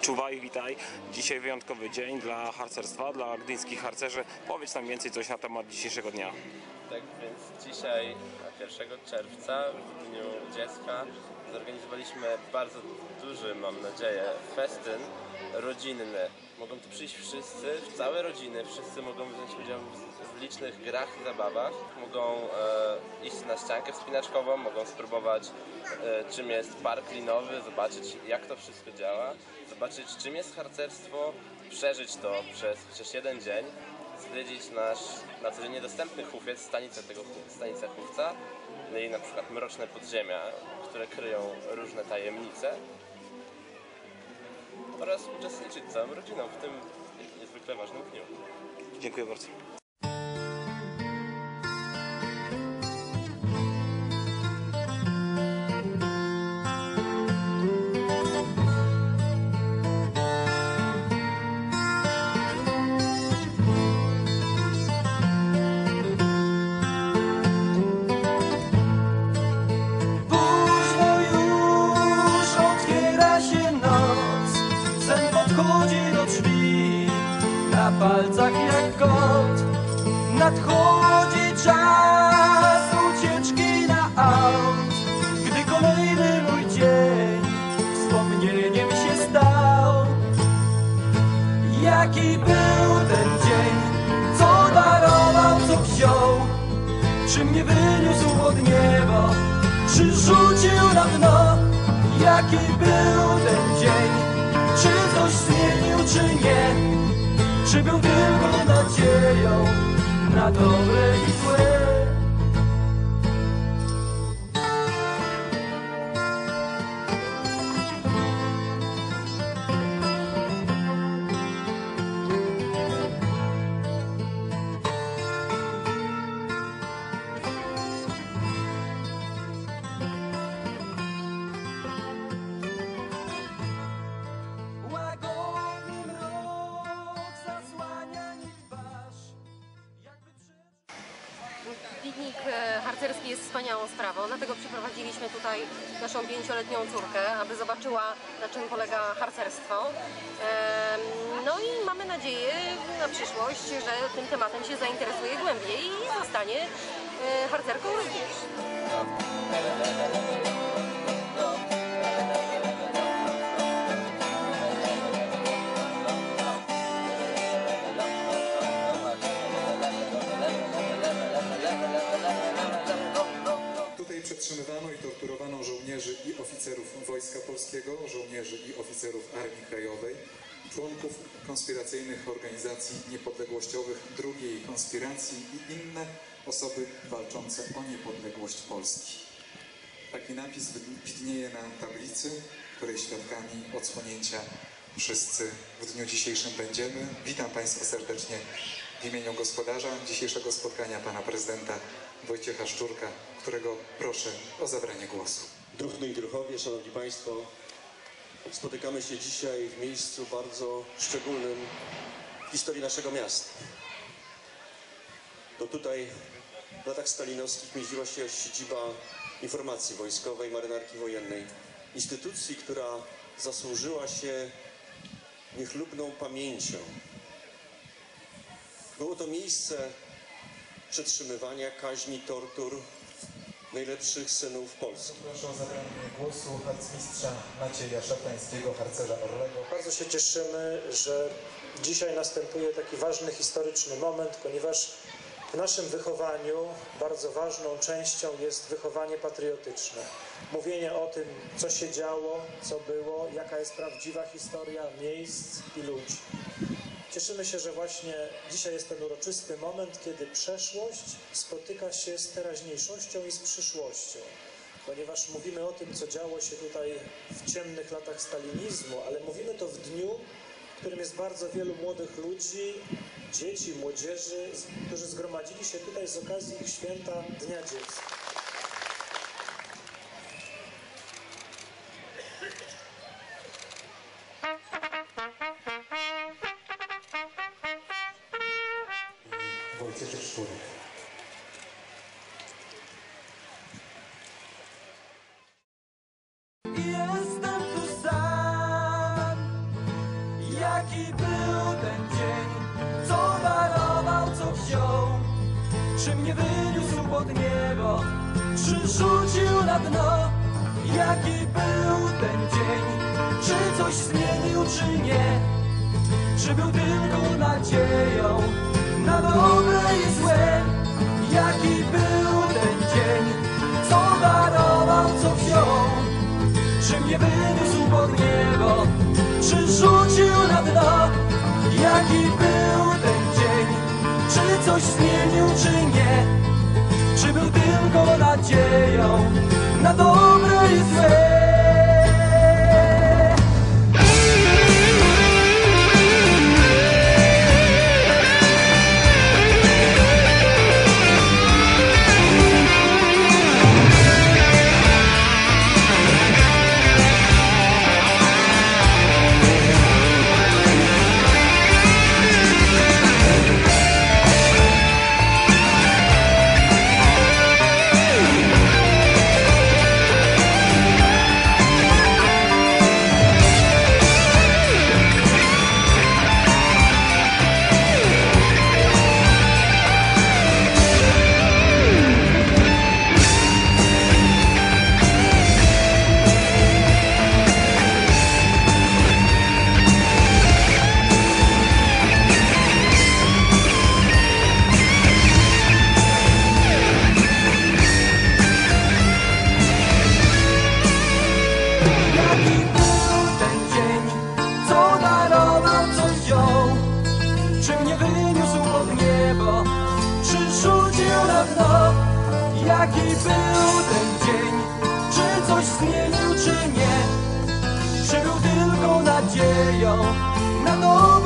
Czuwaj, witaj. Dzisiaj wyjątkowy dzień dla harcerstwa, dla gdyńskich harcerzy. Powiedz nam więcej coś na temat dzisiejszego dnia. Tak więc dzisiaj, na 1 czerwca, w Dniu Dziecka, zorganizowaliśmy bardzo duży, mam nadzieję, festyn rodzinny. Mogą tu przyjść wszyscy, całe rodziny, wszyscy mogą wziąć udział w, licznych grach i zabawach. Mogą e, iść na ściankę wspinaczkową, mogą spróbować e, czym jest park linowy, zobaczyć jak to wszystko działa, zobaczyć czym jest harcerstwo, przeżyć to przez chociaż jeden dzień zwiedzić nasz na co dzień niedostępny hufiec, stanicę tego stanicę chówca, no i na przykład mroczne podziemia, które kryją różne tajemnice oraz uczestniczyć całą rodziną w tym niezwykle ważnym dniu. Dziękuję bardzo. Do drzwi. Na palcach jak kot Nadchodzi czas ucieczki na aut. Gdy kolejny mój dzień Wspomnieniem się stał. Jaki był ten dzień? Co darował, co wziął? Czy mnie wyniósł od nieba, czy rzucił na dno? Jaki był ten dzień? Coś zmienił, czy nie? Czy był tylko nadzieją na dobre i złe? Harcerski jest wspaniałą sprawą, dlatego przyprowadziliśmy tutaj naszą pięcioletnią córkę, aby zobaczyła na czym polega harcerstwo. No i mamy nadzieję na przyszłość, że tym tematem się zainteresuje głębiej i zostanie e, harcerką również. Wojska Polskiego, żołnierzy i oficerów Armii Krajowej, członków konspiracyjnych organizacji niepodległościowych drugiej konspiracji i inne osoby walczące o niepodległość Polski. Taki napis widnieje na tablicy, której świadkami odsłonięcia wszyscy w dniu dzisiejszym będziemy. Witam Państwa serdecznie w imieniu gospodarza dzisiejszego spotkania, pana prezydenta Wojciecha Szczurka, którego proszę o zabranie głosu. Druhny i druhowie, szanowni państwo, spotykamy się dzisiaj w miejscu bardzo szczególnym w historii naszego miasta. To tutaj w latach stalinowskich mieściła się siedziba informacji wojskowej, marynarki wojennej. Instytucji, która zasłużyła się niechlubną pamięcią. Było to miejsce przetrzymywania, kaźni, tortur najlepszych synów Polski. Proszę o zabranie głosu harcmistrza Macieja Szatańskiego, harcerza Orlego. Bardzo się cieszymy, że dzisiaj następuje taki ważny historyczny moment, ponieważ w naszym wychowaniu bardzo ważną częścią jest wychowanie patriotyczne. Mówienie o tym, co się działo, co było, jaka jest prawdziwa historia miejsc i ludzi. Cieszymy się, że właśnie dzisiaj jest ten uroczysty moment, kiedy przeszłość spotyka się z teraźniejszością i z przyszłością. Ponieważ mówimy o tym, co działo się tutaj w ciemnych latach stalinizmu, ale mówimy to w dniu, w którym jest bardzo wielu młodych ludzi, dzieci, młodzieży, którzy zgromadzili się tutaj z okazji ich święta Dnia Dziecka. Mnie wyniósł pod niebo, rzucił na dno Jaki był ten dzień, czy coś zmienił, czy nie? Czy był tylko nadzieją na dobre i złe? Jaki był ten dzień, co darował, co wziął? Czy mnie wyniósł pod niebo, rzucił na dno? Jaki był? Czy coś zmienił, czy nie? Czy był tylko nadzieją na dobre i złe? był ten dzień? Czy coś zmienił, czy nie? Czy był tylko nadzieją na noc?